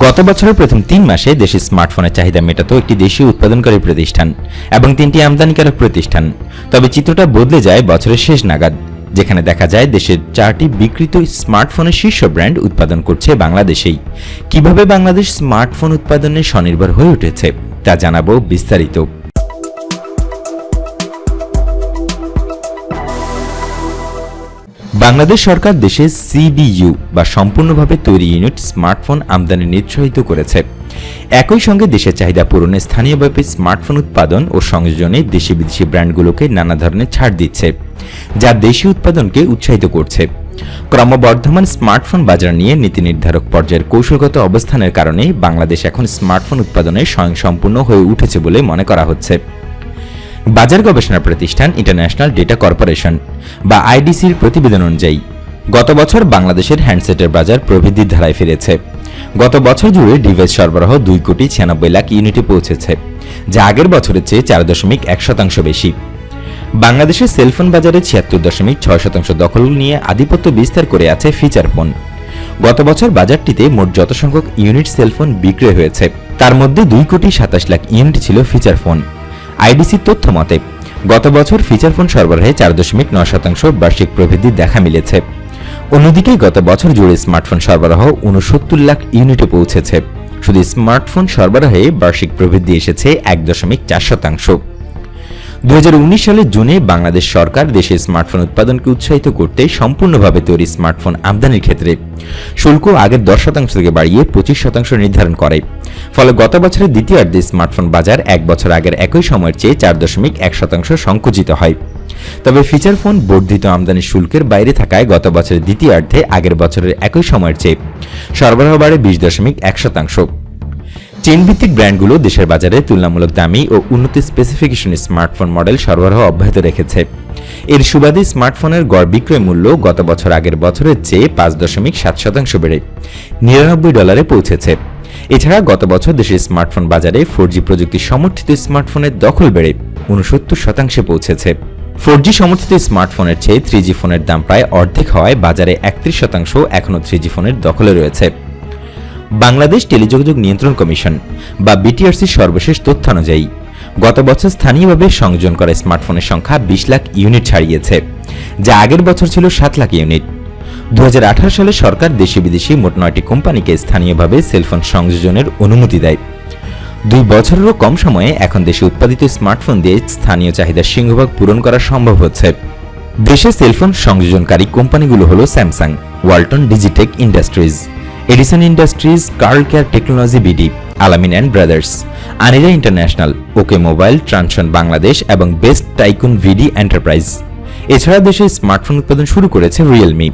গত বছরের প্রথম তিন মাসে দেশে স্মার্টফোনের চাহিদা মেটাতো একটি দেশীয় উৎপাদনকারী প্রতিষ্ঠান এবং তিনটি আমদানিকারক প্রতিষ্ঠান। তবে চিত্রটা বদলে যায় বছরের শেষ নাগাদ, যেখানে দেখা যায় দেশের চারটি বিকৃত স্মার্টফোনের শীর্ষ ব্র্যান্ড উৎপাদন করছে বাংলাদেশেই। কীভাবে বাংলাদেশ স্মার্টফোন উৎপাদনে স্বনির্ভর হয়ে উঠেছে, তা জানাব বিস্তারিত। বাংলাদেশ সরকার দেশে সিবিইউ বা সম্পূর্ণভাবে তৈরি ইউনিট স্মার্টফোন আমদানি নিরুৎসাহিত করেছে। একই সঙ্গে দেশের চাহিদা পূরণে স্থানীয়ভাবে স্মার্টফোন উৎপাদন ও সংযোজনে দেশি বিদেশি ব্র্যান্ডগুলোকে নানা ধরনের ছাড় দিচ্ছে, যা দেশি উৎপাদনকে উৎসাহিত করছে। ক্রমবর্ধমান স্মার্টফোন বাজার নিয়ে নীতি নির্ধারক পর্যায়ের কৌশলগত অবস্থানের কারণে বাংলাদেশ এখন স্মার্টফোন উৎপাদনে স্বয়ংসম্পূর্ণ হয়ে উঠেছে বলে মনে করা হচ্ছে। বাজার গবেষণা প্রতিষ্ঠান ইন্টারন্যাশনাল ডেটা কর্পোরেশন, বা আইডিসির প্রতিবেদন অনুযায়ী, গত বছর বাংলাদেশের হ্যান্ডসেটের বাজার প্রবৃদ্ধির ধারায় ফিরেছে। গত বছর জুড়ে ডিভাইস সরবরাহ দুই কোটি ছিয়ানব্বই লাখ ইউনিটে পৌঁছেছে, যা আগের বছরের চেয়ে চার দশমিক এক শতাংশ বেশি। বাংলাদেশের সেলফোন বাজারে ছিয়াত্তর দশমিক ছয় শতাংশ দখল নিয়ে আধিপত্য বিস্তার করে আছে ফিচার ফোন। গত বছর বাজারটিতে মোট যত সংখ্যক ইউনিট সেলফোন বিক্রয় হয়েছে, তার মধ্যে দুই কোটি সাতাশ লাখ ইউনিট ছিল ফিচার ফোন। আইডিসির তথ্য মতে, গত বছর ফিচার ফোন সরবরাহে চার দশমিক নয় শতাংশ বার্ষিক প্রবৃদ্ধি দেখা মিলেছে। অন্যদিকে গত বছর জুড়ে স্মার্টফোন সরবরাহ উনসত্তর লাখ ইউনিটে পৌঁছেছে। শুধু স্মার্টফোন সরবরাহে বার্ষিক প্রবৃদ্ধি এসেছে এক দশমিক চার শতাংশ। দু সালের জুনে বাংলাদেশ সরকার দেশে স্মার্টফোন উৎপাদনকে উৎসাহিত করতে সম্পূর্ণভাবে তৈরি স্মার্টফোন আমদানির ক্ষেত্রে শুল্ক আগের দশ শতাংশ থেকে বাড়িয়ে পঁচিশ শতাংশ নির্ধারণ করে। ফলে গত বছরের দ্বিতীয়ার্ধে স্মার্টফোন বাজার এক বছর আগের একই সময়ের চেয়ে চার দশমিক এক শতাংশ সংকুচিত হয়। তবে ফিচার ফোন বর্ধিত আমদানি শুল্কের বাইরে থাকায় গত বছরের দ্বিতীয়ার্ধে আগের বছরের একই সময়ের চেয়ে সরবরাহ বাড়ে বিশ দশমিক এক শতাংশ। চেনভিত্তিক ব্র্যান্ডগুলো দেশের বাজারে তুলনামূলক দামি ও উন্নত স্পেসিফিকেশন স্মার্টফোন মডেল সরবরাহ অব্যাহত রেখেছে। এর সুবাদে স্মার্টফোনের গড় বিক্রয় মূল্য গত বছর আগের বছরের চেয়ে পাঁচ দশমিক সাত শতাংশ বেড়ে নিরানব্বই ডলারে পৌঁছেছে। এছাড়া গত বছর দেশের স্মার্টফোন বাজারে ফোর জি প্রযুক্তি সমর্থিত স্মার্টফোনের দখল বেড়ে উনসত্তর শতাংশে পৌঁছেছে। ফোর জি সমর্থিত স্মার্টফোনের চেয়ে থ্রি জি ফোনের দাম প্রায় অর্ধেক হওয়ায় বাজারে একত্রিশ শতাংশ এখনও থ্রি জি ফোনের দখলে রয়েছে। বাংলাদেশ টেলিযোগাযোগ নিয়ন্ত্রণ কমিশন, বা বিটিআরসির সর্বশেষ তথ্য অনুযায়ী গত বছর স্থানীয়ভাবে সংযোজন করা স্মার্টফোনের সংখ্যা বিশ লাখ ইউনিট ছাড়িয়েছে, যা আগের বছর ছিল সাত লাখ ইউনিট। দু হাজার আঠারো সালে সরকার দেশি বিদেশি মোট নয়টি কোম্পানিকে স্থানীয়ভাবে সেলফোন সংযোজনের অনুমতি দেয়। দুই বছরেরও কম সময়ে এখন দেশে উৎপাদিত স্মার্টফোন দিয়ে স্থানীয় চাহিদার সিংহভাগ পূরণ করা সম্ভব হচ্ছে। দেশে সেলফোন সংযোজনকারী কোম্পানিগুলো হলো Samsung, Walton Digitech industries. Edison industries Carlcare technology BD Alamin and brothers Anira international OK mobile Transsion Bangladesh এবং বেস্ট টাইকুন ভিডি এন্টারপ্রাইজ এছাড়া দেশে স্মার্টফোন উৎপাদন শুরু করেছে রিয়েলমি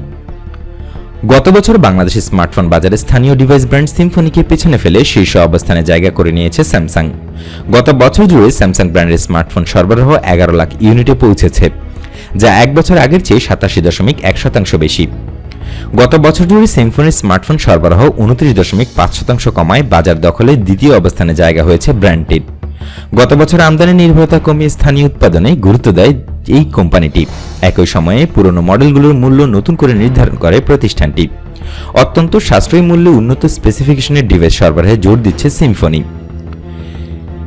গত বছর বাংলাদেশের স্মার্টফোন বাজারে স্থানীয় ডিভাইস ব্র্যান্ড সিম্ফনিকে পেছনে ফেলে শীর্ষ অবস্থানে জায়গা করে নিয়েছে স্যামসাং গত বছর জুড়ে স্যামসাং ব্র্যান্ডের স্মার্টফোন সরবরাহ এগারো লাখ ইউনিটে পৌঁছেছে, যা এক বছর আগের চেয়ে সাতাশি দশমিক এক শতাংশ বেশি। গত বছর জুড়ে সিম্ফনির স্মার্টফোন সরবরাহ উনত্রিশ দশমিক পাঁচ শতাংশ কমায়, বাজার দখলে দ্বিতীয় অবস্থানে জায়গা হয়েছে ব্র্যান্ডটির। গত বছর আমদানি নির্ভরতা কমিয়ে স্থানীয় উৎপাদনে গুরুত্ব দেয় এই কোম্পানিটি। একই সময়ে পুরনো মডেলগুলোর মূল্য নতুন করে নির্ধারণ করে প্রতিষ্ঠানটি। অত্যন্ত সাশ্রয়ী মূল্যে উন্নত স্পেসিফিকেশনের ডিভাইস সরবরাহে জোর দিচ্ছে সিম্ফনি।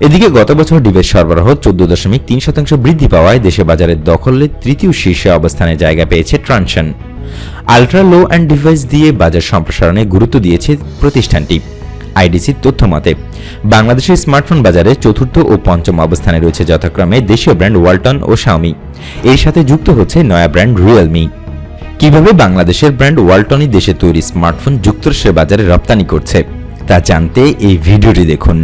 এদিকে গত বছর ডিভাইস সরবরাহ চোদ্দ দশমিক তিন শতাংশ বৃদ্ধি পাওয়ায় দেশে বাজারের দখলে তৃতীয় শীর্ষে অবস্থানে জায়গা পেয়েছে Transsion. Ultra low end device দিয়ে বাজার সম্প্রসারণে গুরুত্ব দিয়েছে প্রতিষ্ঠানটি। আইডিসির তথ্য মতে, বাংলাদেশের স্মার্টফোন বাজারে চতুর্থ ও পঞ্চম অবস্থানে রয়েছে যথাক্রমে দেশীয় ব্র্যান্ড ওয়ালটন ও শাওমি এর সাথে যুক্ত হচ্ছে নয়া ব্র্যান্ড রিয়েলমি কীভাবে বাংলাদেশের ব্র্যান্ড ওয়ালটনই দেশে তৈরি স্মার্টফোন যুক্তরাষ্ট্রের বাজারে রপ্তানি করছে, তা জানতে এই ভিডিওটি দেখুন।